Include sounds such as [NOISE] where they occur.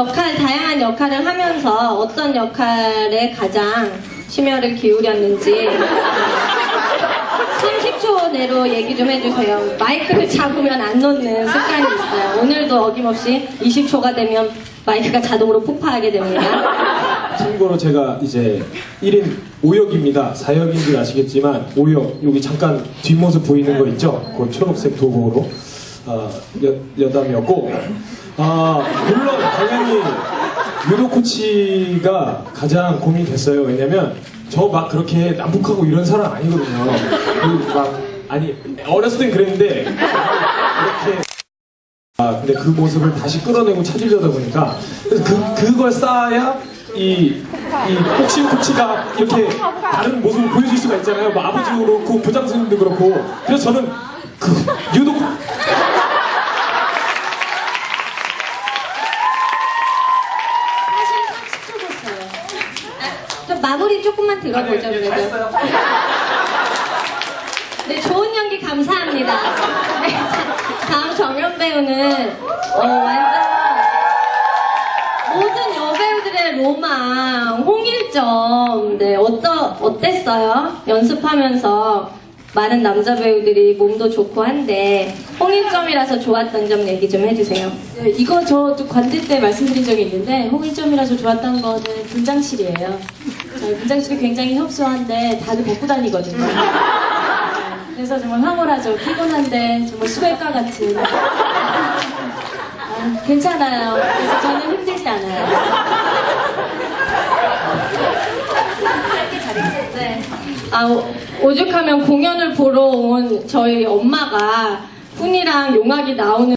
역할, 다양한 역할을 하면서 어떤 역할에 가장 심혈을 기울였는지 30초 내로 얘기 좀 해주세요. 마이크를 잡으면 안 놓는 습관이 있어요. 오늘도 어김없이 20초가 되면 마이크가 자동으로 폭파하게 됩니다. 참고로 제가 이제 1인 5역입니다. 4역인 줄 아시겠지만 5역 여기 잠깐 뒷모습 보이는 거 있죠? 그 초록색 도구로 아, 여, 여담이었고 아 물론 당연히 유도 코치가 가장 고민이 됐어요. 왜냐면 저 막 그렇게 남북하고 이런 사람 아니거든요. 그막 아니 어렸을 땐 그랬는데 이렇게 아, 근데 그 모습을 다시 끌어내고 찾으려다 보니까 그, 그걸 쌓아야 이, 이 복싱 코치가 이렇게 다른 모습을 보여줄 수가 있잖아요. 뭐 아버지도 그렇고 부장 선생님도 그렇고 그래서 저는 그 유독 마무리 조금만 들어보죠, 그래도. [LAUGHS] 네, 좋은 연기 감사합니다. 네, 다음 정연 배우는 어, 완전 모든 여배우들의 로망, 홍일점. 네, 어떠, 어땠어요? 연습하면서 많은 남자 배우들이 몸도 좋고 한데 홍일점이라서 좋았던 점 얘기 좀 해주세요. 네, 이거 저도 관제 때 말씀드린 적이 있는데 홍일점이라서 좋았던 거는 분장실이에요. 저희 분장실이 굉장히 협소한데 다들 벗고 다니거든요. 네, 그래서 정말 황홀하죠. 피곤한데 정말 수백과 같은. 아, 괜찮아요. 그래서 저는 힘들지 않아요. 네. 아, 오- 오죽하면 공연을 보러 온 저희 엄마가 훈이랑 용학이 나오는